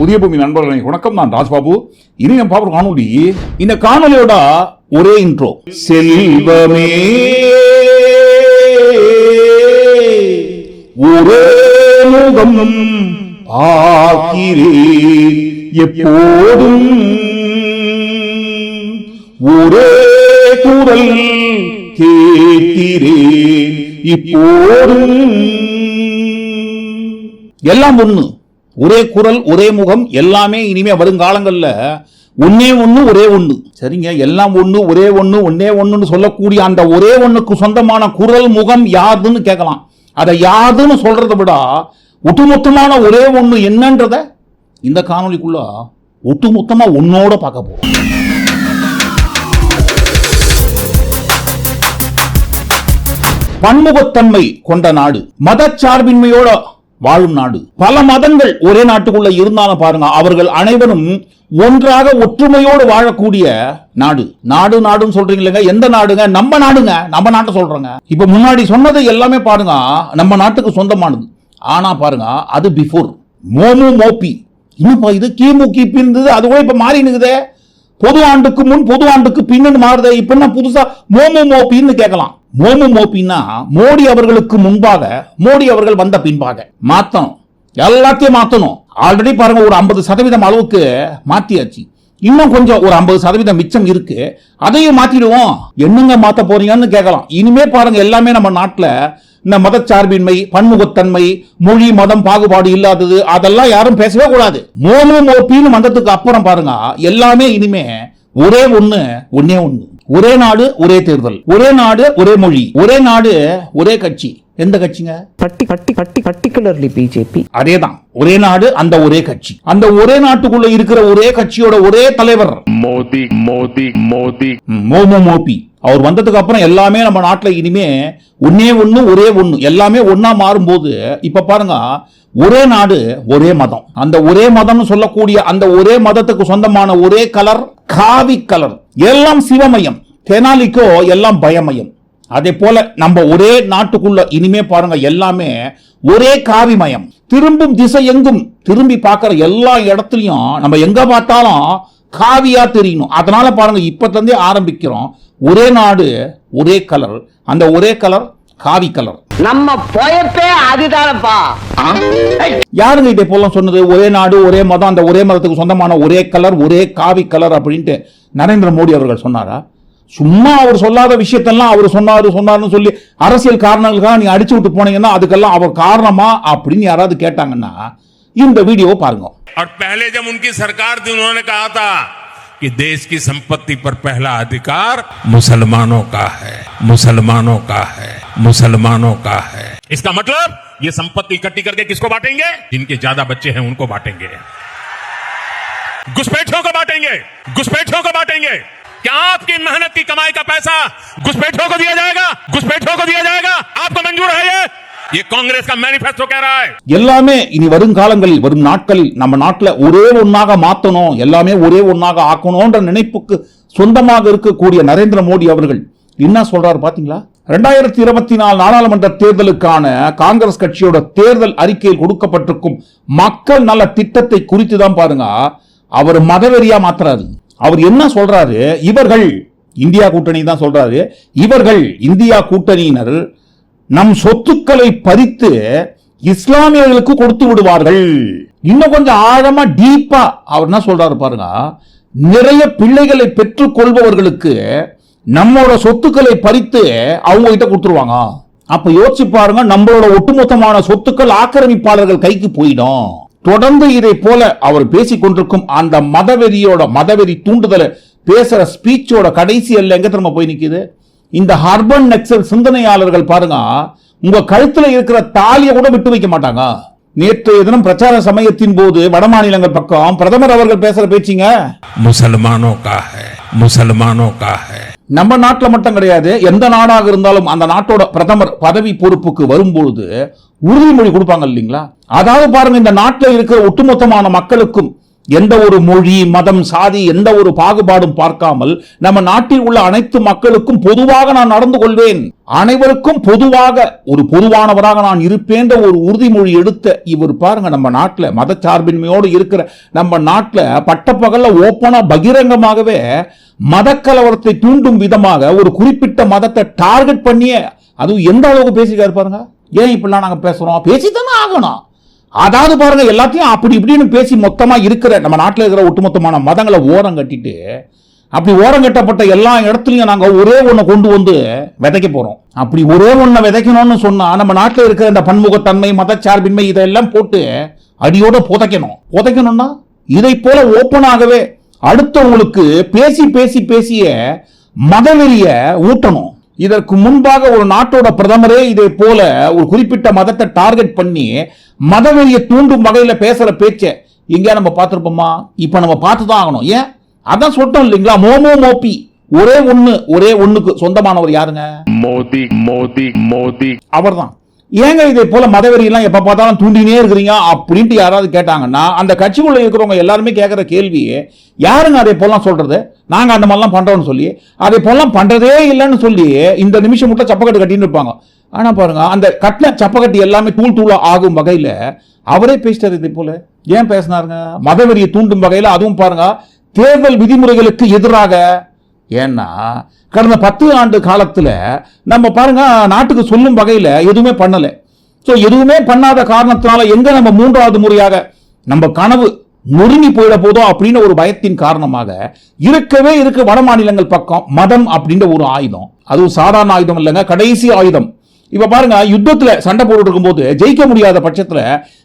புதிய பூமி நண்பர்களை வணக்கம் நான் ராஜ்பாபு. இனி நம்ம பார்க்குற காணொலி இந்த காணொலியோட ஒரே இன்ட்ரோ செல்வமே ஒரே முகம் பார்க்கிறேன். எப்போதும் ஒரே குரல் கேட்கிறேன். இப்போதும் எல்லாம் ஒன்று ஒரே குரல் ஒரே முகம் எல்லாமே இனிமே வருங்காலங்களில் ஒன்னே ஒண்ணு ஒரே ஒண்ணு. சரிங்க? எல்லாம் ஒண்ணு ஒரே ஒண்ணு ஒன்னே ஒன்றுன்னு சொல்லக்கூடிய அந்த ஒரே ஒண்ணுக்கு சொந்தமான குரல் முகம் யாருன்னு கேட்கலாம். அதை யாருன்னு சொல்றதை விட ஒட்டுமொத்தமான ஒரே ஒண்ணு என்னன்றத இந்த காணொளிக்குள்ள ஒட்டுமொத்தமாக ஒன்னோட பார்க்க போறோம். பன்முகத்தன்மை கொண்ட நாடு. மதச்சார்பின்மையோட வாழும் நாடு. பல மதங்கள் ஒரே நாட்டுக்குள்ள இருந்தாலும் பாருங்க அவர்கள் அனைவரும் ஒன்றாக ஒற்றுமையோடு வாழக்கூடிய நாடு. நாடு நாடுன்னு சொல்றீங்களங்க எந்த நாடுங்க? நம்ம நாடுங்க. நம்ம நாட்டை சொல்றேங்க. இப்ப முன்னாடி சொன்னது எல்லாமே பாருங்க நம்ம நாட்டுக்கு சொந்தமானது. ஆனா பாருங்க அது பிஃபோர் மோமு மோபி இன்னும் இது கிமு கிபி இருந்தது அது கூட இப்ப மாறி நிக்குதே பொது ஆண்டுக்கு முன் பொது ஆண்டுக்கு பின்னு மாறுதே. இப்ப என்ன புதுசா மோமு மோபின்னு கேட்கலாம். மோமு மோப்பின்னா மோடி அவர்களுக்கு முன்பாக மோடி அவர்கள் வந்த பின்பாக மாத்தணும். எல்லாத்தையும் மாத்தணும். ஆல்ரெடி பாருங்க ஒரு ஐம்பது சதவீதம் அளவுக்கு மாத்தியாச்சு. இன்னும் கொஞ்சம் ஒரு ஐம்பது சதவீதம் மிச்சம் இருக்கு. அதையும் மாத்திடுவோம். என்னங்க மாத்த போறீங்கன்னு கேட்கலாம். இனிமே பாருங்க எல்லாமே நம்ம நாட்டில் இந்த மதச்சார்பின்மை பன்முகத்தன்மை மொழி மதம் பாகுபாடு இல்லாதது அதெல்லாம் யாரும் பேசவே கூடாது. மோமு மோப்பின்னு வந்ததுக்கு அப்புறம் பாருங்க எல்லாமே இனிமே ஒரே ஒன்று ஒன்னே ஒன்று ஒரே நாடு ஒரே தேர்தல். ஒரே நாடு ஒரே மொழி. ஒரே நாடு ஒரே கட்சி. எந்த கட்சிங்க? பட்டி பட்டி பட்டி பர்டிகுலர்லி பிஜேபி அதேதான். ஒரே நாடு அந்த ஒரே கட்சி. அந்த ஒரே நாட்டுக்குள்ள இருக்கிற ஒரே கட்சியோட ஒரே தலைவர். மோதி மோதி மோதி. மோமோ மோபி. அவர் வந்ததுக்கு அப்புறம் எல்லாமே நம்ம நாட்டில் இனிமே ஒன்னே ஒன்று ஒரே ஒன்று எல்லாமே ஒன்னா மாறும்போது இப்போ பாருங்க ஒரே நாடு ஒரே மதம். அந்த ஒரே மதம்னு சொல்லக்கூடிய அந்த ஒரே மதத்துக்கு சொந்தமான ஒரே கலர் காவி கலர். எல்லாம் சிவமயம். தெனாலிக்கோ எல்லாம் பயமயம். அதே போல நம்ம ஒரே நாட்டுக்குள்ள இனிமே பாருங்க எல்லாமே ஒரே காவிமயம். திரும்பும் திசை எங்கும்? திரும்பி பார்க்குற எல்லா இடத்துலையும் நம்ம எங்க பார்த்தாலும் காவியா தெரியணும். அதனால பாருங்க இப்பத்திலேருந்தே ஆரம்பிக்கிறோம். ஒரே நாடு ஒரே கலர். அந்த ஒரே கலர் காவி கலர். நம்ம பொயப்பே அதுதானப்பா யாருங்க இதே போல சொன்னது ஒரே நாடு ஒரே மதம் அந்த ஒரே மதத்துக்கு சொந்தமான ஒரே கலர் ஒரே காவி கலர் அப்படின்ட்டு நரேந்திர மோடி அவர்கள் சொன்னாரா சும்மா அவர் சொல்லாத விஷயத்தெல்லாம் அவர் சொன்னாரு சொன்னாருன்னு சொல்லி அரசியல் காரணங்களுக்காக நீங்க அடிச்சு விட்டு போனீங்கன்னா அதுக்கெல்லாம் அவர் காரணமா அப்படின்னு யாராவது கேட்டாங்கன்னா இந்த வீடியோவை பாருங்க और पहले जब उनकी सरकार थी उन्होंने कहा था कि देश की संपत्ति पर पहला अधिकार मुसलमानों का है। मुसलमानों का है। मुसलमानों का है। इसका मतलब ये संपत्ति इकट्ठी करके किसको बांटेंगे? जिनके ज़्यादा बच्चे हैं, उनको बांटेंगे। घुसपैठियों को बांटेंगे। घुसपैठियों को बांटेंगे। क्या आपकी मेहनत की कमाई का पैसा घुसपैठियों को दिया जाएगा? घुसपैठियों को दिया जाएगा? आपको ये ये कांग्रेस का मैनिफेस्टो कह रहा है எல்லாமே இனி வருங்காலங்களில் வரும் நாட்களில் நம்ம நாட்டில் ஒரே ஒன்னாக மாத்தணும் எல்லாமே ஒரே ஒன்னாக ஆக்கணும்ன்ற நினைப்புக்கு சொந்தமாக இருக்கக்கூடிய நரேந்திர மோடி அவர்கள் என்ன சொல்றாரு பாத்தீங்களா ரெண்டாயிரத்தி இருபத்தி நாலு நாடாளுமன்ற தேர்தலுக்கான காங்கிரஸ் கட்சியோட தேர்தல் அறிக்கையில் கொடுக்கப்பட்டிருக்கும் மக்கள் நல திட்டத்தை குறித்து தான் பாருங்க அவர் மதவெறியா மாத்துறாரு அவர் என்ன சொல்றாரு இவர்கள் இந்தியா கூட்டணி தான் சொல்றாரு இவர்கள் இந்தியா கூட்டணியினர் நம் சொத்துக்களை பறித்து இஸ்லாமியர்களுக்கு கொடுத்து விடுவார்கள். இன்னும் கொஞ்சம் ஆழமா டீப்பா அவர் என்ன சொல்றாரு பாருங்க. நிறைய பிள்ளைகளை பெற்றுக் கொள்பவர்களுக்கு நம்மளோட சொத்துக்களை பறித்து அவங்க கிட்ட கொடுத்துருவாங்க. அப்ப யோசிச்சு பாருங்க நம்மளோட ஒட்டுமொத்தமான சொத்துக்கள் ஆக்கிரமிப்பாளர்கள் கைக்கு போயிடும். தொடர்ந்து இதை போல அவர் பேசிக் கொண்டிருக்கும் அந்த மதவெறியோட மதவெறி தூண்டுதலை பேசுற ஸ்பீச்சோட கடைசி அல்ல எங்க திரும்ப போய் நிக்குது? இந்த ஹர்பன் நெக்சல் சிந்தனையாளர்கள் பாருங்க உங்க கழுத்துல இருக்கிற தாலியை கூட விட்டு வைக்க மாட்டாங்க. நேற்று தினம் பிரச்சார சமயத்தின் போது வட மாநிலங்கள் பக்கம் பிரதமர் அவர்கள் பேசுற பேச்சிங்க? முசல்மானோக்காக முசல்மானோக்காக. நம்ம நாட்டில் மட்டும் கிடையாது எந்த நாடாக இருந்தாலும் அந்த நாட்டோட பிரதமர் பதவி பொறுப்புக்கு வரும்பொழுது உறுதிமொழி கொடுப்பாங்க இல்லைங்களா? அதாவது பாருங்க இந்த நாட்டில் இருக்கிற ஒட்டுமொத்தமான மக்களுக்கும் எந்த ஒரு மொழி மதம் சாதி எந்த ஒரு பாகுபாடும் பார்க்காமல் நம்ம நாட்டில் உள்ள அனைத்து மக்களுக்கும் பொதுவாக நான் நடந்து கொள்வேன். அனைவருக்கும் பொதுவாக ஒரு பொதுவானவராக நான் இருப்பேன்ற ஒரு உறுதிமொழி எடுத்த இவர் பாருங்க நம்ம நாட்டில் மதச்சார்பின்மையோடு இருக்கிற நம்ம நாட்டில் பட்டப்பகல்ல ஓப்பனா பகிரங்கமாகவே மதக்கலவரத்தை தூண்டும் விதமாக ஒரு குறிப்பிட்ட மதத்தை டார்கெட் பண்ணியே அதுவும் எந்த அளவுக்கு பேசிக்காரு பாருங்க? ஏன் இப்படிலாம் நாங்கள் பேசுகிறோம் பேசித்தானே ஆகணும். அதாவது பாருங்க எல்லாத்தையும் அப்படி இப்படின்னு பேசி மொத்தமா இருக்கிற நம்ம நாட்டில் இருக்கிற ஒட்டுமொத்தமான மதங்களை ஓரம் கட்டிட்டு அப்படி ஓரம் கட்டப்பட்ட எல்லா இடத்துலையும் நாங்க ஒரே ஒண்ணை கொண்டு வந்து விதைக்க போறோம். அப்படி ஒரே ஒன்றை விதைக்கணும்னு சொன்னா நம்ம நாட்டில் இருக்கிற இந்த பன்முகத்தன்மை மதச்சார்பின்மை இதெல்லாம் போட்டு அடியோட புதைக்கணும். புதைக்கணும்னா இதை போல ஓப்பனாகவே அடுத்தவங்களுக்கு பேசி பேசி பேசிய மதவெறிய ஊட்டணும். இதற்கு முன்பாக ஒரு நாட்டோட பிரதமரே இதை போல ஒரு குறிப்பிட்ட மதத்தை டார்கெட் பண்ணி மதவெறியை தூண்டும் வகையில பேசுற பேச்ச எங்கேயா நம்ம பார்த்திருப்போமா? இப்ப நம்ம பார்த்து தான் ஆகணும் ஏன்? அதான் சொல்லிட்டோம் இல்லைங்களா? மோமோ மோப்பி. ஒரே ஒண்ணு ஒரே ஒண்ணுக்கு சொந்தமானவர் யாருங்க? Modi, Modi, Modi. அவர்தான். ஏங்க இதை போல மதவெறியெல்லாம் எப்போ பார்த்தாலும் தூண்டினே இருக்கிறீங்க அப்படின்ட்டு யாராவது கேட்டாங்கன்னா அந்த கட்சிக்குள்ளே இருக்கிறவங்க எல்லாருமே கேட்குற கேள்வியே யாருங்க அதை போலாம் சொல்கிறது நாங்கள் அந்த மாதிரிலாம் பண்ணுறோம்னு சொல்லி அதை போலாம் பண்ணுறதே இல்லைன்னு சொல்லி இந்த நிமிஷம் மட்டும் சப்பக்கட்டு கட்டின்னு இருப்பாங்க. ஆனால் பாருங்க அந்த கட்டின சப்பக்கட்டு எல்லாமே தூள் தூளாக ஆகும் வகையில் அவரே பேசிட்டார் இதை போல. ஏன் பேசினாருங்க? மதவெறியை தூண்டும் வகையில் அதுவும் பாருங்க தேர்தல் விதிமுறைகளுக்கு எதிராக ஏன்னா கடந்த பத்து ஆண்டு காலத்தில் நம்ம பாருங்க நாட்டுக்கு சொல்லும் வகையில் எதுவுமே பண்ணலை. ஸோ எதுவுமே பண்ணாத காரணத்தினால எங்கே நம்ம மூன்றாவது முறையாக நம்ம கனவு நொறுங்கி போயிட போதோ அப்படின்னு ஒரு பயத்தின் காரணமாக இருக்கவே இருக்கு வட மாநிலங்கள் பக்கம் மதம் அப்படின்ற ஒரு ஆயுதம். அதுவும் சாதாரண ஆயுதம் இல்லைங்க கடைசி ஆயுதம். இப்ப பாருங்க யுத்தத்துல சண்டை போட்டு இருக்கும்போது ஜெயிக்க முடியாத பட்சத்துல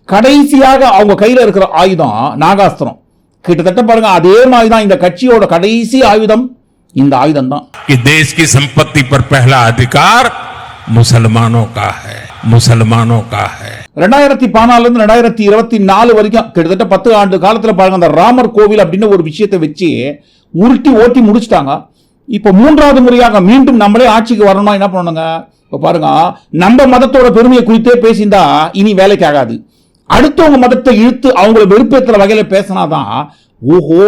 கடைசியாக அவங்க கையில இருக்கிற ஆயுதம் நாகாஸ்திரம். கிட்டத்தட்ட பாருங்க அதே மாதிரி தான் இந்த கட்சியோட கடைசி ஆயுதம் இந்த ஆயுதம் தான் கி சம்பத்தி பர் பஹலா அதிகார் முசல்மானோ கா ஹை முசல்மானோ கா ஹை ரெண்டாயிரத்தி பதினாலுலேருந்து ரெண்டாயிரத்தி இருபத்தி நாலு வரைக்கும் கிட்டத்தட்ட பத்து ஆண்டு காலத்துல பாருங்க அந்த ராமர் கோவில் அப்படின்னு ஒரு விஷயத்தை வச்சு உருட்டி ஓட்டி முடிச்சிட்டாங்க. இப்போ மூன்றாவது முறையாக மீண்டும் நம்மளே ஆட்சிக்கு வரணும்னா என்ன பண்ணணுங்க? இப்போ பாருங்க நம்ம மதத்தோட பெருமையை குறித்தே பேசியிருந்தா இனி வேலைக்கு ஆகாது. அடுத்தவங்க மதத்தை இழுத்து அவங்கள வெறுப்பேற்றுற வகையில் பேசினாதான் ஓஹோ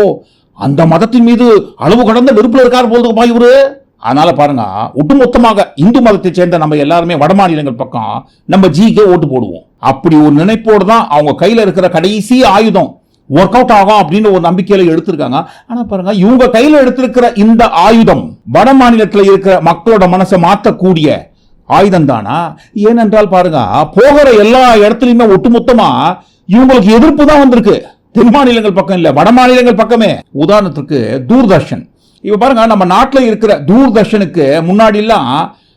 அந்த மதத்தின் மீது அளவு கடந்த வெறுப்புல இருக்கார் போதுமா இவரு? அதனால பாருங்க ஒட்டுமொத்தமாக இந்து மதத்தை சேர்ந்த நம்ம எல்லாருமே வட மாநிலங்கள் பக்கம் நம்ம ஜிக்கே ஓட்டு போடுவோம். அப்படி ஒரு நினைப்போடு தான் அவங்க கையில இருக்கிற கடைசி ஆயுதம் ஒர்க் அவுட் ஆகும் அப்படின்னு ஒரு நம்பிக்கையில எடுத்திருக்காங்க. ஆனா பாருங்க இவங்க கையில எடுத்திருக்கிற இந்த ஆயுதம் வட மாநிலத்தில் இருக்கிற மக்களோட மனசை மாற்றக்கூடிய ஆயுதம் தானா ஏனென்றால் பாருங்க போகிற எல்லா இடத்துலையுமே ஒட்டுமொத்தமா இவங்களுக்கு எதிர்ப்பு தான் வந்திருக்கு. தென் மாநிலங்கள் பக்கம் இல்லை வட மாநிலங்கள் பக்கமே. உதாரணத்துக்கு தூர்தர்ஷன். இப்போ பாருங்க நம்ம நாட்டில் இருக்கிற தூர்தர்ஷனுக்கு முன்னாடி எல்லாம்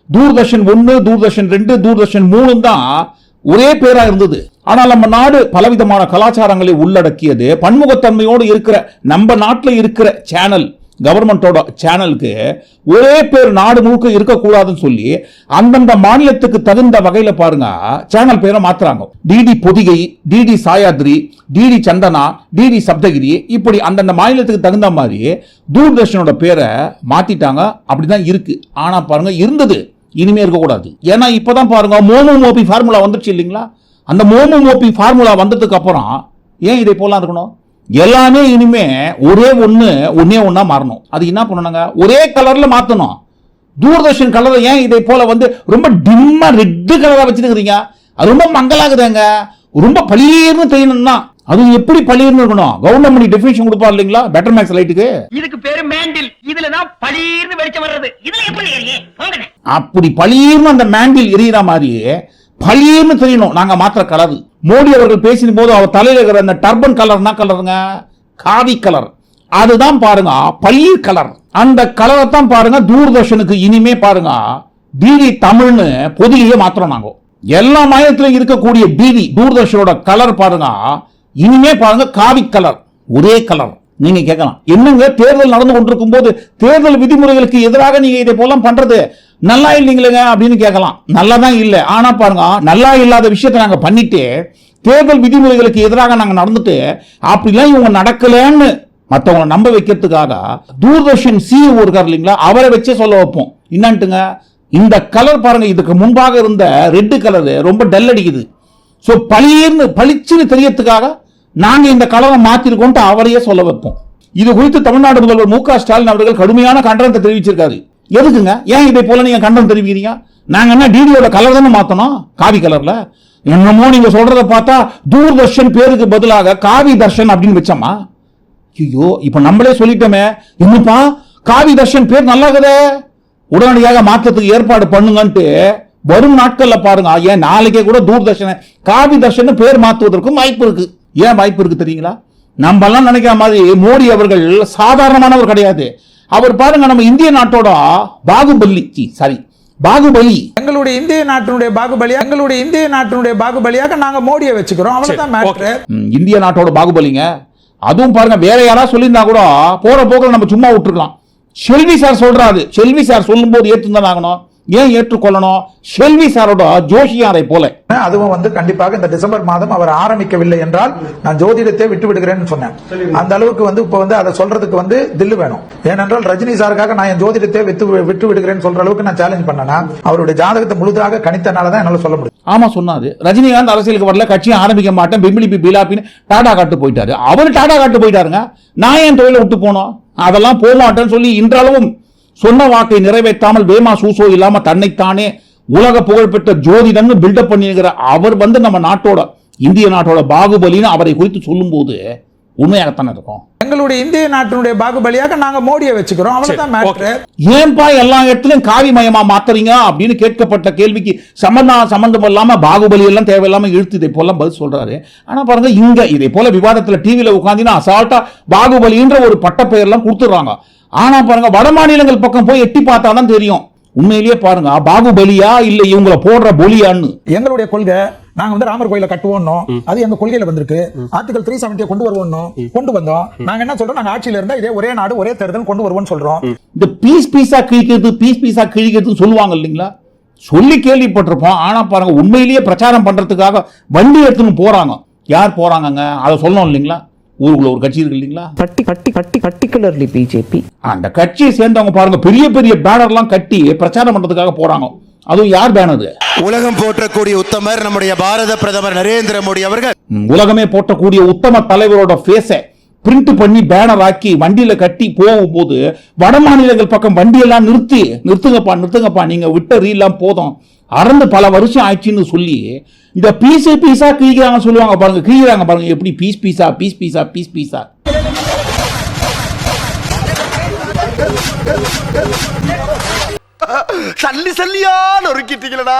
தூர்தர்ஷன் ஒன்னு தூர்தர்ஷன் ரெண்டு தூர்தர்ஷன் மூணு தான் ஒரே பேரா இருந்தது. ஆனால் நம்ம நாடு பலவிதமான கலாச்சாரங்களை உள்ளடக்கியது பன்முகத்தன்மையோடு இருக்கிற நம்ம நாட்டில் இருக்கிற சேனல் கவர்மெண்ட்டோட சேனலுக்கு ஒரே பேர் நாடு முழுக்க இருக்கக்கூடாதுன்னு சொல்லி அந்தந்த மாநிலத்துக்கு தகுந்த வகையில் பாருங்க சேனல் பேரை மாத்துறாங்க. DD Podhigai DD Sahyadri DD Chandana DD Saptagiri இப்படி அந்தந்த மாநிலத்துக்கு தகுந்த மாதிரி தூர்தர்ஷனோட பேரை மாத்திட்டாங்க. அப்படிதான் இருக்கு. ஆனா பாருங்க இருந்தது. இனிமே இருக்கக்கூடாது. ஏன்னா இப்பதான் பாருங்க மோமோ மோபி ஃபார்முலா வந்துருச்சு இல்லைங்களா? அந்த மோமோ மோபி ஃபார்முலா வந்ததுக்கு அப்புறம் ஏன் இதை போலாம் இருக்கணும்? எல்லாமே இனிமே ஒரே ஒண்ணு ஒன்னே ஒண்ணா மாறணும். அது என்ன பண்ணணுங்க? ஒரே கலர்ல மாத்தணும். தூர்தர்ஷன் கலரை ஏன் இதை போல வந்து ரொம்ப டிம்மா ரெட்டு கலரா வச்சிருக்கிறீங்க? அது ரொம்ப மங்கலாகுதுங்க. ரொம்ப பளீர்னு தெரியணும்னா அது எப்படி பளீர்னு இருக்கணும்? கவர்மெண்ட் டெஃபினிஷன் கொடுப்பா இல்லைங்களா? பெட்டர் மேக்ஸ் லைட்டுக்கு இதுக்கு பேரு மேண்டில் இதுலதான் பளீர்னு வெளிச்சம் வர்றது. இதுல எப்படி அப்படி பளீர்னு அந்த மேண்டில் எரியிற மாதிரி பளீர்னு தெரியணும். நாங்க மாத்திர கலர் மோடி அவர்கள் பேசின போது அவர் தலையில் இருக்கிற அந்த டர்பன் கலர் என்ன கலருங்க? காவி கலர். அதுதான் பாருங்க பள்ளீர் கலர். அந்த கலரை தான் பாருங்க தூர்தர்ஷனுக்கு இனிமே பாருங்க டிடி தமிழ்னு பொதுலையே மாத்திரம் நாங்க. எல்லா மாநிலத்திலும் இருக்கக்கூடிய டிடி தூர்தர்ஷனோட கலர் பாருங்க இனிமே பாருங்க காவி கலர். ஒரே கலர். நீங்க கேட்கலாம். என்னங்க தேர்தல் நடந்து கொண்டிருக்கும் போது தேர்தல் விதிமுறைகளுக்கு எதிராக நீங்க இதை போலாம் பண்றது? நல்லா இல்லைங்களேங்க அப்படின்னு கேட்கலாம். நல்லா தான் இல்லை. ஆனால் பாருங்க நல்லா இல்லாத விஷயத்தை நாங்கள் பண்ணிட்டு தேர்தல் விதிமுறைகளுக்கு எதிராக நாங்கள் நடந்துட்டு அப்படிலாம் இவங்க நடக்கலன்னு மற்றவங்கள நம்ப வைக்கிறதுக்காக தூர்தர்ஷன் சிஇஓ இருக்கார் இல்லைங்களா? அவரை வச்சே சொல்ல வைப்போம். என்னன்ட்டுங்க இந்த கலர் பாருங்க இதுக்கு முன்பாக இருந்த ரெட்டு கலர் ரொம்ப டல் அடிக்குது. ஸோ பளிர்னு பளிச்சுன்னு தெரியறதுக்காக நாங்கள் இந்த கலரை மாற்றிருக்கோன்ட்டு அவரையே சொல்ல வைப்போம். இது குறித்து தமிழ்நாடு முதல்வர் மு க ஸ்டாலின் அவர்கள் கடுமையான கண்டனத்தை தெரிவிச்சிருக்காரு. எதுக்குங்க? ஏன் இதை போல நீங்க கண்டனம் தெரிவிக்கிறீங்க? நாங்க என்ன டிடியோட கலர் தானே மாத்தணும்? காவி கலர்ல என்னமோ நீங்க சொல்கிறத பார்த்தா தூர்தர்ஷன் பேருக்கு பதிலாக காவி தர்ஷன் அப்படின்னு வச்சோமா? ஐயோ இப்ப நம்மளே சொல்லிட்டோமே. என்னப்பா? காவி தர்ஷன் பேர் நல்லா இருக்குதே உடனடியாக மாற்றத்துக்கு ஏற்பாடு பண்ணுங்கன்ட்டு வரும் நாட்கள்ல பாருங்க. ஏன் நாளைக்கே கூட தூர்தர்ஷன காவி தர்ஷன் பேர் மாற்றுவதற்கும் வாய்ப்பு இருக்கு. ஏன் வாய்ப்பு இருக்கு தெரியுங்களா? நம்ம எல்லாம் நினைக்கிற மாதிரி மோடி அவர்கள் சாதாரணமானவர் கிடையாது. அவர் பாருங்க நம்ம இந்திய நாட்டோட பாகுபலி. சாரி பாகுபலி. எங்களுடைய இந்திய நாட்டினுடைய பாகுபலியா எங்களுடைய இந்திய நாட்டினுடைய பாகுபலியாக நாங்க மோடியை வச்சுக்கிறோம். அவ்வளவுதான் மேட்ரு இந்திய நாட்டோட பாகுபலிங்க. அதுவும் பாருங்க வேற யாராவது சொல்லியிருந்தா கூட போற போக்கில் நம்ம சும்மா விட்டுருக்கலாம். செல்வி சார் சொல்றாரு. செல்வி சார் சொல்லும்போது ஏற்றுதான் ஆகணும். ஏன் ஏற்றுக்கொள்ளணும்? செல்வி சாரோட ஜோஷியாரை போல. அதுவும் வந்து கண்டிப்பாக இந்த டிசம்பர் மாதம் அவர் ஆரம்பிக்கவில்லை என்றால் நான் ஜோதிடத்தை விட்டு விடுகிறேன்னு சொன்னேன் அந்த அளவுக்கு வந்து இப்ப வந்து அதை சொல்றதுக்கு வந்து தில்லு வேணும். ஏனென்றால் ரஜினி சாருக்காக நான் என் ஜோதிடத்தை விட்டு விட்டு விடுகிறேன்னு சொல்ற அளவுக்கு நான் சேலஞ்ச் பண்ணனா அவருடைய ஜாதகத்தை முழுதாக கணித்தனால தான் என்னால சொல்ல முடியும். ஆமா சொன்னாரு. ரஜினிகாந்த் அரசியலுக்கு வரல கட்சியை ஆரம்பிக்க மாட்டேன் பிம்பிளி பிலாப்பின்னு டாடா காட்டு போயிட்டாரு. அவர் டாடா காட்டு போயிட்டாருங்க. நான் என் தொழிலை விட்டு போனோம்? அதெல்லாம் போக மாட்டேன்னு சொல்லி இன்றளவும் சொன்ன வாக்கை நிறைவேற்றாமல் வேமா சூசோ இல்லாம தன்னைத்தானே உலக புகழ்பெற்ற ஜோதிடன்னு பில்டப் பண்ணிருக்கிற அவர் வந்து நம்ம நாட்டோட இந்திய நாட்டோட பாகுபலின்னு அவரை குறித்து சொல்லும்போது உண்மையாகத்தானே இருக்கும்? எங்களுடைய இந்திய நாட்டினுடைய பாகுபலியாக நாங்க மோடியை வச்சுக்கிறோம். அவ்வளவுதான் ஏன்பா எல்லா இடத்துலயும் காவி மயமா மாத்துறீங்க அப்படின்னு கேட்கப்பட்ட கேள்விக்கு சம்பந்தா சம்பந்தம் இல்லாம பாகுபலி எல்லாம் தேவையில்லாம இழுத்து இதை போல பதில் சொல்றாரு. ஆனா பாருங்க இங்க இதை போல விவாதத்துல டிவியில உட்காந்துன்னா அசால்ட்டா பாகுபலின்ற ஒரு பட்டப்பெயர் எல்லாம் கொடுத்துடுறாங்க. ஆனா பாருங்க வட மாநிலங்கள் பக்கம் போய் எட்டி பார்த்தா தான் தெரியும். உண்மையிலேயே பாருங்க பாகுபலியா இல்ல இவங்கள போடுற பொலியான்னு? எங்களுடைய கொள்கை நாங்க வந்து ராமர் கோயில கட்டுவோம் அது எங்க கொள்கையில வந்திருக்கு. ஆர்டிகல் த்ரீ செவன்டியை கொண்டு வருவோம் கொண்டு வந்தோம். நாங்க என்ன சொல்றோம்? நாங்க ஆட்சியில இருந்தா இதே ஒரே நாடு ஒரே தேர்தல் கொண்டு வருவோம்னு சொல்றோம். இந்த பீஸ் பீஸா கிழிக்கிறது பீஸ் பீஸா கிழிக்கிறதுன்னு சொல்லுவாங்க இல்லைங்களா? சொல்லி கேள்விப்பட்டிருப்போம். ஆனா பாருங்க உண்மையிலேயே பிரச்சாரம் பண்றதுக்காக வண்டி எடுத்துன்னு போறாங்க. யார் போறாங்கங்க? அதை சொல்லணும் இல்லைங்களா? ஊருக்குள்ள ஒரு கட்சி இருக்கு இல்லைங்களா? பட்டி பட்டி பட்டி பர்டிகுலர்லி பிஜேபி. அந்த கட்சியை சேர்ந்தவங்க பாருங்க பெரிய பெரிய பேனர்லாம் கட்டி பிரச்சாரம் பண்றதுக்காக போறாங்க. அதுவும் யார் பேனர் உலகம் போற்றக்கூடிய உத்தமர் நம்முடைய பாரத பிரதமர் நரேந்திர மோடி அவர்கள். உலகமே போற்றக்கூடிய உத்தம தலைவரோட ஃபேஸை பிரிண்ட் பண்ணி பேனர் ஆக்கி வண்டியில கட்டி போகும்போது வட மாநிலங்கள் பக்கம் வண்டியெல்லாம் நிறுத்தி நிறுத்துங்கப்பா நிறுத்துங்கப்பா நீங்க விட்ட ரீல்லாம் போதும். அறந்து பல வருஷம் ஆயிடுச்சுன்னு சொல்லி இந்த பீஸ் பீஸா கிழிக்கிறாங்க சொல்லுவாங்க பாருங்க கிழிக்கிறாங்க பாருங்க எப்படி? பீஸ் பீஸா பீஸ் பீஸா பீஸ் பீஸா சல்லி சல்லியா நொறுக்கிட்டீங்களடா.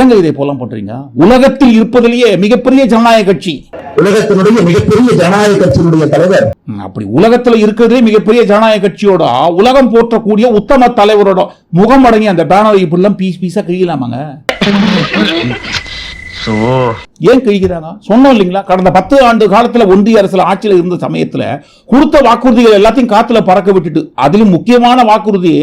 ஏங்க இதை போலாம் பண்றீங்க உலகத்தில் இருப்பதிலேயே மிகப்பெரிய ஜனநாயக கட்சி. உலகத்தினுடைய மிகப்பெரிய ஜனநாயக கட்சியினுடைய தலைவர். அப்படி உலகத்துல இருக்கிறதே மிகப்பெரிய ஜனநாயக கட்சியோட? உலகம் போற்றக்கூடிய உத்தம தலைவரோட முகம் அடங்கி அந்த பேனர் இப்படிலாம் பீஸ் பீஸா கிழிக்கலாமாங்க ஏன் கிழிக்கிறாங்க? சொன்னோம் இல்லைங்களா? கடந்த பத்து ஆண்டு காலத்துல ஒன்றிய அரசுல ஆட்சியில இருந்த சமயத்துல கொடுத்த வாக்குறுதிகள் எல்லாத்தையும் காத்துல பறக்க விட்டுட்டு அதிலும் முக்கியமான வாக்குறுதி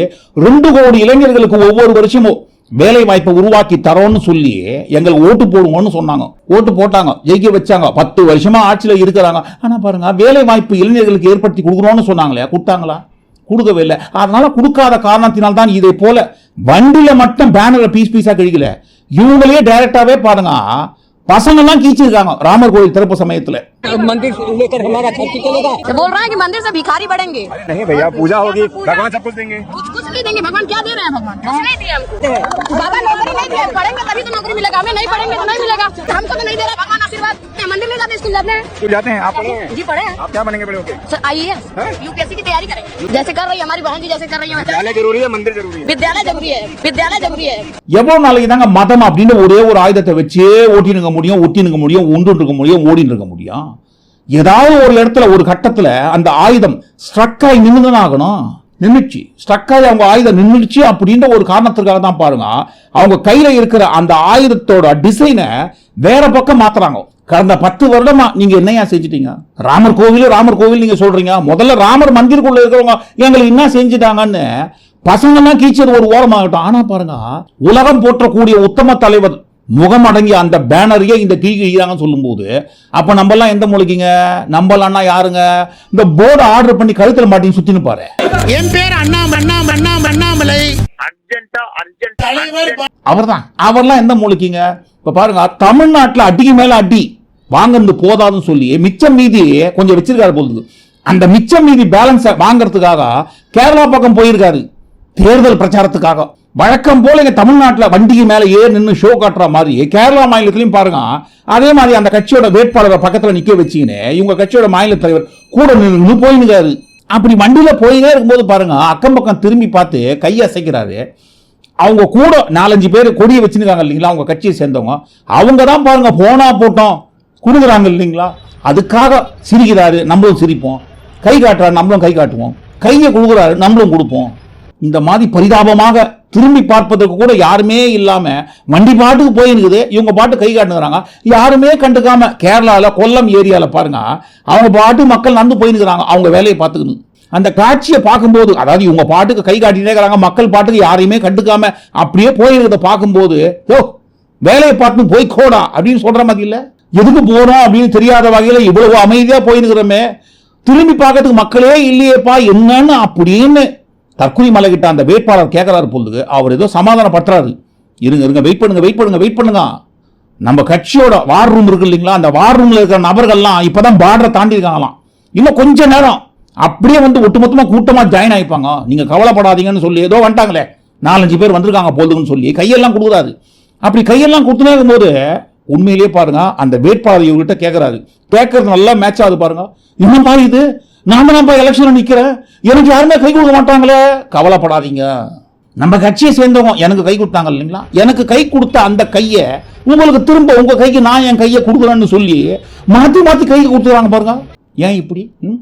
ரெண்டு கோடி இளைஞர்களுக்கு ஒவ்வொரு வருஷமும் வேலை வாய்ப்பை உருவாக்கி தரோம்னு சொல்லி எங்களுக்கு ஓட்டு போடுவோம்னு சொன்னாங்க. ஓட்டு போட்டாங்க. ஜெயிக்க வச்சாங்க. பத்து வருஷமா ஆட்சியில் இருக்கிறாங்க. ஆனால் பாருங்க வேலை வாய்ப்பு இளைஞர்களுக்கு ஏற்படுத்தி கொடுக்குறோம்னு சொன்னாங்களே கொடுத்தாங்களா? கொடுக்கவே இல்லை. அதனால கொடுக்காத காரணத்தினால் தான் இதை போல வண்டியில் மட்டும் பேனரை பீஸ் பீஸாக கழிக்கல. இவங்களே டைரக்டாவே பாருங்க பசங்க எல்லாம் கீச்சிருக்காங்க ராமர் கோயில் திறப்பு சமயத்துல मंदिर लेकर हमारा खर्च चलेगा बोल रहा है कि मंदिर से भिखारी बढ़ेंगे नहीं भैया पूजा होगी भगवान सब कुछ देंगे कुछ कुछ नहीं देंगे भगवान क्या दे रहे हैं भगवान कुछ नहीं दिया हमको बाबा नौकरी नहीं दिया पढ़ेंगे तभी तो नौकरी मिलेगा हमें नहीं पढ़ेंगे तो नहीं मिलेगा हमको तो नहीं दे रहा भगवान आशीर्वाद मंदिर नहीं जाते स्कूल जाते हैं स्कूल जाते हैं आप पढ़े हैं जी पढ़े हैं आप क्या बनेंगे बड़े होके सर आई यूपीएससी की तैयारी करेंगे जैसे कर रही है हमारी बहन जी जैसे कर रही है विद्यालय जरूरी है मंदिर जरूरी है विद्यालय जरूरी है विद्यालय जरूरी है எவ்வளவு நாளைக்கு தாங்க மதம் அப்படின்னு ஒரே ஒரு ஆயுதத்தை வச்சே ஓட்டினுங்க முடியும் ஒட்டினுங்க முடியும் ஒன்று இருக்க முடியும் ஓடின்னு இருக்க முடியும். ஏதாவது ஒரு இடத்துல ஒரு கட்டத்தில் அந்த ஆயுதம் ஸ்ட்ரக் ஆகி நின்றுதானே ஆகணும்? நின்றுச்சு ஸ்ட்ரக் ஆகி அவங்க ஆயுதம் நின்றுச்சு அப்படின்ற ஒரு காரணத்திற்காக தான் பாருங்க. அவங்க கையில் இருக்கிற அந்த ஆயுதத்தோட டிசைனை வேற பக்கம் மாத்துறாங்க. கடந்த பத்து வருடமா நீங்க என்னையா செஞ்சிட்டீங்க? ராமர் கோவில் ராமர் கோவில் நீங்க சொல்றீங்க. முதல்ல ராமர் மந்திருக்குள்ள இருக்கிறவங்க எங்களுக்கு என்ன செஞ்சுட்டாங்கன்னு பசங்கெல்லாம் கீச்சது ஒரு ஓரமாகட்டும். ஆனா பாருங்க உலகம் போற்றக்கூடிய உத்தம தலைவர் முகம் அடங்கிய அந்த பேனரையே இந்த கீழ் கிழிக்கிறாங்கன்னு சொல்லும்போது அப்ப நம்ம எல்லாம் எந்த மூலிகைங்க நம்மளாம்னா யாருங்க? இந்த போர்டு ஆர்டர் பண்ணி கழுத்துல மாட்டின்னு சுத்தின்னு பாரு. என் பேர் அண்ணாம அண்ணாம அண்ணாம அண்ணாமலை. அவர்தான். அவர்லாம் எந்த மூலிகைங்க இப்ப பாருங்க தமிழ்நாட்டுல அடிக்கு மேல அடி. வாங்குறது போதாதுன்னு சொல்லி மிச்சம் மீதி கொஞ்சம் வச்சிருக்காரு போகுது அந்த மிச்சம் மீதி பேலன்ஸை வாங்குறதுக்காக கேரளா பக்கம் போயிருக்காரு. தேர்தல் பிரச்சாரத்துக்காக. வழக்கம் போல இங்க தமிழ்நாட்டில் வண்டிக்கு மேல ஏறி நின்று ஷோ காட்டுற மாதிரி கேரளா மாநிலத்திலையும் பாருங்க. அதே மாதிரி அந்த கட்சியோட வேட்பாளரை பக்கத்துல நிக்க வச்சுக்கின்னு இவங்க கட்சியோட மாநில தலைவர் கூட நின்று போயினுக்காரு. அப்படி வண்டியில போயினே இருக்கும்போது பாருங்க அக்கம் பக்கம் திரும்பி பார்த்து கையை அசைக்கிறாரு. அவங்க கூட நாலஞ்சு பேர் கொடியை வச்சுருக்காங்க இல்லைங்களா அவங்க கட்சியை சேர்ந்தவங்க. அவங்க தான் பாருங்க போனா போட்டோம். கொடுக்குறாங்க இல்லைங்களா? அதுக்காக சிரிக்கிறாரு நம்மளும் சிரிப்போம். கை காட்டுறாரு நம்மளும் கை காட்டுவோம். கையை கொடுக்குறாரு நம்மளும் கொடுப்போம். இந்த மாதிரி பரிதாபமாக திரும்பி பார்ப்பதற்கு கூட யாருமே இல்லாமல் வண்டி பாட்டுக்கு போயிருக்குது. இவங்க பாட்டு கை காட்டுங்கிறாங்க. யாருமே கண்டுக்காம கேரளால கொல்லம் ஏரியால பாருங்க. அவங்க பாட்டு மக்கள் நடந்து போயிருக்கிறாங்க. அவங்க வேலையை பார்த்துக்கணும். அந்த காட்சியை பார்க்கும்போது அதாவது இவங்க பாட்டுக்கு கை காட்டினே இருக்கிறாங்க மக்கள் பாட்டுக்கு யாரையுமே கண்டுக்காம அப்படியே போயிருக்கிறத பார்க்கும்போது ஓ வேலையை பார்த்து போய் கோடா அப்படின்னு சொல்ற மாதிரி இல்லை? எதுக்கு போகிறோம் அப்படின்னு தெரியாத வகையில் இவ்வளவு அமைதியா போயிருக்கிறோமே. திரும்பி பார்க்கறதுக்கு மக்களே இல்லையேப்பா என்னன்னு அப்படின்னு தற்கொலை மலைகிட்ட அந்த வேட்பாளர் கேட்குறாரு பொழுது அவர் ஏதோ சமாதானப்படுத்துறாரு. இருங்க இருங்க வெயிட் பண்ணுங்க வெயிட் பண்ணுங்க வெயிட் பண்ணுங்க. நம்ம கட்சியோட வார் ரூம் இருக்கு இல்லைங்களா? அந்த வார் ரூமில் இருக்கிற நபர்கள்லாம் இப்போ தான் பார்டரை தாண்டி இருக்காங்களாம். இன்னும் கொஞ்ச நேரம் அப்படியே வந்து ஒட்டுமொத்தமாக கூட்டமாக ஜாயின் ஆகிப்பாங்க நீங்கள் கவலைப்படாதீங்கன்னு சொல்லி ஏதோ வந்துட்டாங்களே. நாலஞ்சு பேர் வந்திருக்காங்க போதுன்னு சொல்லி கையெல்லாம் கொடுக்குறாரு. அப்படி கையெல்லாம் கொடுத்துனே இருக்கும்போது உண்மையிலேயே பாருங்க அந்த வேட்பாளர் இவர்கிட்ட கேட்குறாரு. கேட்கறது நல்லா மேட்ச் ஆகுது பாருங்க. இன்னும் பாரு இது? நான் தான் எலெக்ஷனில் நிற்கிறேன் எனக்கு யாருமே கை கொடுக்க மாட்டாங்களே. கவலைப்படாதீங்க. நம்ம கட்சியை சேர்ந்தவங்க எனக்கு கை கொடுத்தாங்க இல்லைங்களா? எனக்கு கை கொடுத்த அந்த கையை உங்களுக்கு திரும்ப உங்கள் கைக்கு நான் என் கையை கொடுக்குறேன்னு சொல்லி மாற்றி மாற்றி கை கொடுத்துறாங்க பாருங்க. ஏன் இப்படி? ம்?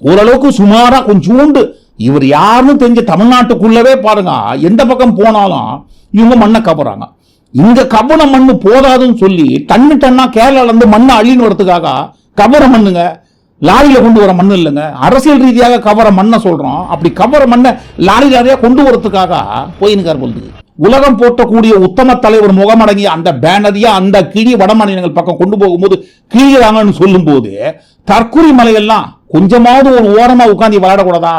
ஓரளவுக்கு சுமாராக கொஞ்சோண்டு. இவர் யாருன்னு தெரிஞ்ச தமிழ்நாட்டுக்குள்ளவே பாருங்க. எந்த பக்கம் போனாலும் இவங்க மண்ணை கவறாங்க. இங்கே கவன மண்ணு போதாதுன்னு சொல்லி டன்னு டன்னா கேரளால இருந்து மண்ணை அழின்னு வரதுக்காக கவர மண்ணுங்க. லாரியில கொண்டு வர மண்ணு இல்லைங்க. அரசியல் ரீதியாக கவர மண்ணை சொல்றோம். அப்படி கவர மண்ணை லாரி லாரியா கொண்டு வரதுக்காக போயினுக்கார் பொழுது உலகம் போட்டக்கூடிய உத்தம தலைவர் முகமடங்கிய அந்த பேனரியா அந்த கிழி வட மாநிலங்கள் பக்கம் கொண்டு போகும்போது கிழிகிறாங்கன்னு சொல்லும்போது தற்குறி மலையெல்லாம் கொஞ்சமாவது ஒரு ஓரமா உட்காந்து விளையாடக்கூடாதா?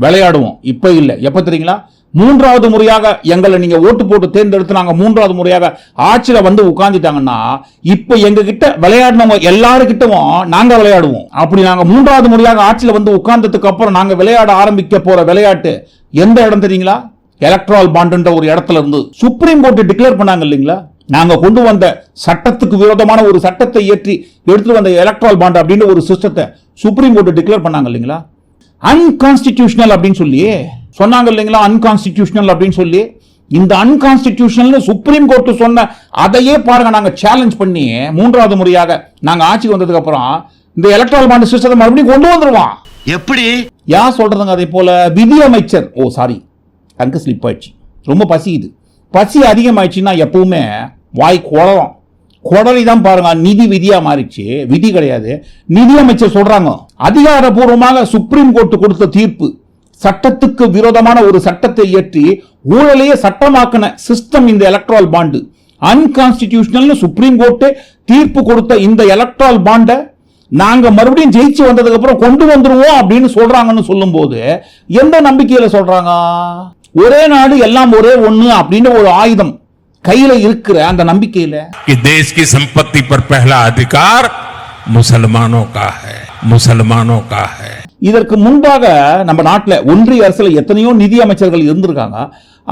விளையாடுவோம். இப்ப இல்லை. எப்ப தெரியுங்களா? மூன்றாவது முறையாக எங்களை நீங்க ஓட்டு போட்டு தேர்ந்தெடுத்து நாங்கள் மூன்றாவது முறையாக ஆட்சியில வந்து உட்கார்ந்துட்டாங்கன்னா இப்ப எங்க கிட்ட விளையாடினவங்க எல்லாருக்கிட்டவும் நாங்க விளையாடுவோம். அப்படி நாங்க மூன்றாவது முறையாக ஆட்சியில வந்து உட்கார்ந்ததுக்கு அப்புறம் நாங்க விளையாட ஆரம்பிக்க போற விளையாட்டு எந்த இடம் தெரியுங்களா? எலக்ட்ரால் பாண்டுன்ற ஒரு இடத்துல இருந்து சுப்ரீம் கோர்ட் டிக்ளேர் பண்ணாங்க இல்லைங்களா? நாங்க கொண்டு வந்த சட்டத்துக்கு விரோதமான ஒரு சட்டத்தை ஏற்றி எடுத்துட்டு வந்த எலக்ட்ரால் பாண்ட் அப்படின்ற ஒரு சிஸ்டத்தை சுப்ரீம் கோர்ட் டிக்ளேர் பண்ணாங்க இல்லைங்களா? அன்கான்ஸ்டிடியூஷனல் அப்படின்னு சொல்லி சொன்னாங்க இல்லைங்களா? அன்கான்ஸ்டிடியூஷனல் அப்படின்னு சொல்லி. இந்த அன்கான்ஸ்டிடியூஷனல் சுப்ரீம் கோர்ட் சொன்ன அதையே பாருங்க. நாங்க சேலஞ்ச் பண்ணி மூன்றாவது முறையாக நாங்க ஆட்சிக்கு வந்ததுக்கு அப்புறம் இந்த எலக்ட்ரால் பாண்ட் சிஸ்டத்தை மறுபடியும் கொண்டு வந்துருவோம் எப்படி? யார் சொல்றதுங்க அதே போல? விதி அமைச்சர் ஓ சாரி அங்க ஸ்லிப் ஆயிடுச்சு. ரொம்ப பசிக்குது பசி அதிகமாயிடுச்சுன்னா எப்பவுமே வாய் குளரும் குடலை தான் பாருங்க. நிதி விதியா மாறிடுச்சு. விதி கிடையாது. நிதி அமைச்சர் சொல்றாங்க. அதிகாரப்பூர்வமாக சுப்ரீம் கோர்ட் கொடுத்த தீர்ப்பு. சட்டத்துக்கு விரோதமான ஒரு சட்டத்தை இயற்றி ஊழலையே சட்டமாக்கின சிஸ்டம் இந்த எலக்ட்ரால் பாண்டு அன்கான்ஸ்டிடியூஷனல்னு சுப்ரீம் கோர்ட்டு தீர்ப்பு கொடுத்த இந்த எலக்ட்ரால் பாண்டை நாங்கள் மறுபடியும் ஜெயிச்சு வந்ததுக்கு அப்புறம் கொண்டு வந்துருவோம் அப்படின்னு சொல்றாங்கன்னு சொல்லும் போது எந்த நம்பிக்கையில சொல்றாங்க? ஒரே நாடு எல்லாம் ஒரே ஒண்ணு அப்படின்னு ஒரு ஆயுதம் கையில இருக்கிற அந்த நம்பிக்கையில. தேசிய சம்பத்தி பர் பஹலா அதிகார் முசல்மானோ கா ஹை முசல்மானோ கா ஹை இதற்கு முன்பாக நம்ம நாட்டுல ஒன்றிய அரசுல எத்தனையோ நிதி அமைச்சர்கள் இருந்திருக்காங்க.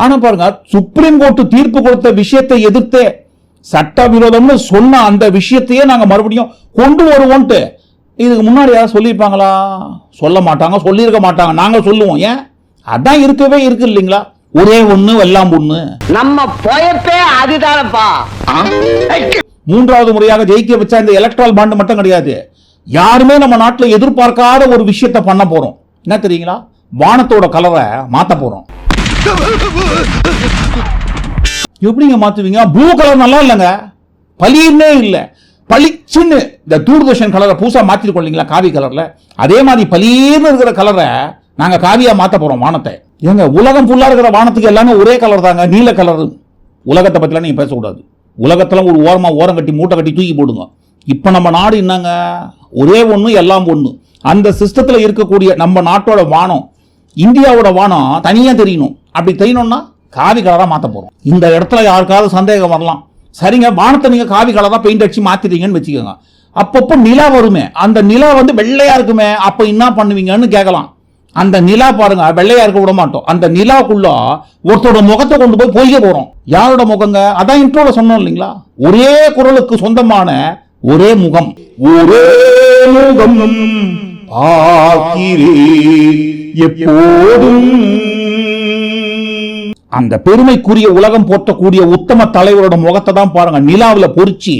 ஆனா பாருங்க சுப்ரீம் கோர்ட் தீர்ப்பு கொடுத்த விஷயத்தை எதிர்த்தே சட்டவிரோதம்னு சொன்ன அந்த விஷயத்தையே நாங்க மறுபடியும் கொண்டு வருவோம்ட்டு இதுக்கு முன்னாடி யாராவது சொல்லியிருப்பாங்களா? சொல்ல மாட்டாங்க சொல்லியிருக்க மாட்டாங்க. நாங்க சொல்லுவோம். ஏன்? அதான் இருக்கவே இருக்கு இல்லைங்களா? ஒரே ஒண்ணு எல்லாம் ஒண்ணு. நம்ம போயப்பே அதுதானப்பா. மூன்றாவது முறையாக ஜெயிக்க வச்ச இந்த எலக்ட்ரால் பாண்ட் மட்டும் கிடையாது. யாருமே நம்ம நாட்டில் எதிர்பார்க்காத ஒரு விஷயத்தை பண்ண போகிறோம் என்ன தெரியுங்களா? வானத்தோட கலரை மாற்ற போகிறோம் எப்படிங்க மாற்றுவீங்க ப்ளூ கலர் நல்லா இல்லைங்க. பளிர்னே இல்லை. பளிச்சுன்னு இந்த தூர்தர்ஷன் கலரை பூசா மாற்றிருக்கோம் இல்லைங்களா காவி கலரில் அதே மாதிரி பளிர்னு இருக்கிற கலரை நாங்கள் காவியாக மாற்ற போகிறோம் வானத்தை. ஏங்க உலகம் ஃபுல்லாக இருக்கிற வானத்துக்கு எல்லாமே ஒரே கலர் தாங்க நீல கலர் உலகத்தை பற்றிலாம் நீங்கள் பேசக்கூடாது. உலகத்துல ஒரு ஓரமாக ஓரம் கட்டி மூட்டை கட்டி தூக்கி போடுங்க. இப்போ நம்ம நாடு என்னங்க? ஒரே ஒன்று எல்லாம் ஒன்று அந்த சிஸ்டத்தில் இருக்கக்கூடிய நம்ம நாட்டோட வானம் இந்தியாவோட வானம் தனியாக தெரியணும். அப்படி தெரியணும்னா காவி கலராக மாற்ற போகிறோம் இந்த இடத்துல யாருக்காவது சந்தேகம் வரலாம். சரிங்க வானத்தை நீங்கள் காவி கலராக பெயிண்ட் அடிச்சு மாற்றிட்டீங்கன்னு வச்சுக்கோங்க. அப்பப்போ நிலா வருமே அந்த நிலா வந்து வெள்ளையாக இருக்குமே அப்போ என்ன பண்ணுவீங்கன்னு கேட்கலாம் அந்த நிலா பாருங்க வெள்ளையா இருக்க விட மாட்டோம். அந்த நிலாக்குள்ள ஒருத்தரோட முகத்தை கொண்டு போய் பொய்ய போறோம். யாரோட முகங்க? அதான் இன்ட்ரோல சொன்னோம் இல்லைங்களா? ஒரே குரலுக்கு சொந்தமான ஒரே முகம். ஒரே முகம் எப்போதும். அந்த பெருமைக்குரிய உலகம் போற்றக்கூடிய உத்தம தலைவரோட முகத்தை தான் பாருங்க. நிலாவில் பொறிச்சு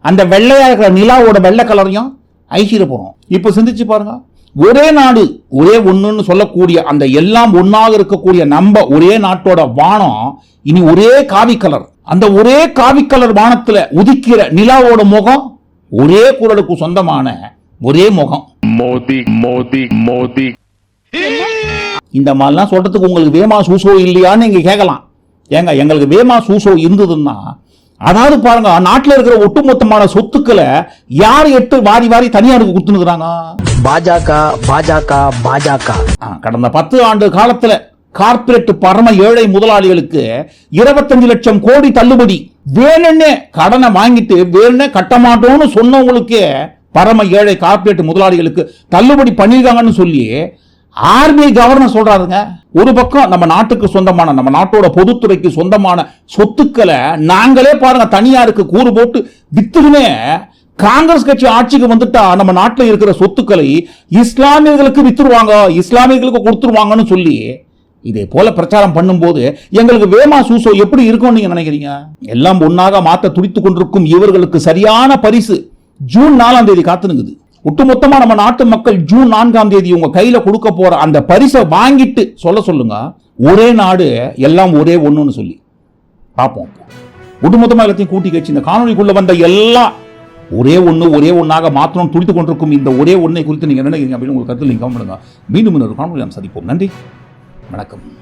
அந்த வெள்ளையா இருக்கிற நிலாவோட வெள்ளை கலரையும் ஐசிர போறோம். இப்ப சிந்திச்சு பாருங்க. ஒரே நாடு ஒரே ஒண்ணுன்னு சொல்லக்கூடிய அந்த எல்லாம் ஒன்றாக இருக்கக்கூடிய நம்ம ஒரே நாட்டோட வானம் இனி ஒரே காவி கலர். அந்த ஒரே காவி கலர் வானத்துல உதிக்கிற நிலாவோட முகம் ஒரே குரலுக்கு சொந்தமான ஒரே முகம். மோதி மோதி மோதி. இந்த மாதிரிலாம் சொல்றதுக்கு உங்களுக்கு வேமா சூசோ இல்லையான்னு நீங்க கேட்கலாம். ஏங்க எங்களுக்கு வேமா சூசோ இருந்ததுன்னா அதாவது பாருங்க நாட்டில் இருக்கிற ஒட்டுமொத்தமான சொத்துக்களை யார் எட்டு வாரி வாரி தனியாருக்கு கொடுத்துனுக்குறாங்க பாஜக பாஜக பாஜக. கடந்த பத்து ஆண்டு காலத்துல கார்ப்பரேட் பரம ஏழை முதலாளிகளுக்கு இருபத்தஞ்சு லட்சம் கோடி தள்ளுபடி. வேணும்னே கடனை வாங்கிட்டு வேணும்னே கட்ட மாட்டோம்னு சொன்னவங்களுக்கு பரம ஏழை கார்ப்பரேட் முதலாளிகளுக்கு தள்ளுபடி பண்ணியிருக்காங்கன்னு சொல்லி ஆர்பிஐ கவர்னர் சொல்றாருங்க. ஒரு பக்கம் நம்ம நாட்டுக்கு சொந்தமான நம்ம நாட்டோட பொதுத்துறைக்கு சொந்தமான சொத்துக்களை நாங்களே பாருங்க தனியாருக்கு கூறு போட்டு வித்துக்குமே காங்கிரஸ் கட்சி ஆட்சிக்கு வந்துட்டா நம்ம நாட்டில் இருக்கிற சொத்துக்களை இஸ்லாமியர்களுக்கு வித்துருவாங்க இஸ்லாமியர்களுக்கு கொடுத்துருவாங்கன்னு சொல்லி இதே போல பிரச்சாரம் பண்ணும்போது எங்களுக்கு வேமா சூசோ எப்படி இருக்கும்னு நீங்க நினைக்கிறீங்க? எல்லாம் ஒன்னாக மாத்த துடித்துக் கொண்டிருக்கும் இவர்களுக்கு சரியான பரிசு ஜூன் நாலாம் தேதி காத்துனுக்குது ஒட்டுமொத்தமா நம்ம நாட்டு மக்கள் ஜூன் நான்காம் தேதி உங்க கையில கொடுக்க போற அந்த பரிசை வாங்கிட்டு சொல்ல சொல்லுங்க. ஒரே நாடு எல்லாம் ஒரே ஒண்ணுன்னு சொல்லி. பார்ப்போம் ஒட்டுமொத்தமா எல்லாத்தையும் கூட்டி கழிச்சு இந்த காணொலிக்குள்ள வந்த எல்லாம் ஒரே ஒண்ணு ஒரே ஒன்றாக மாத்திரம் துடித்துக் கொண்டிருக்கும் இந்த ஒரே ஒன்றை குறித்து நீங்க என்ன நினைக்கிறீங்க அப்படின்னு உங்களுக்கு கருத்தில் நீங்க கவனம் பண்ணுங்க மீண்டும் இன்னொரு காணொலி நாம் சந்திப்போம். நன்றி. வணக்கம்.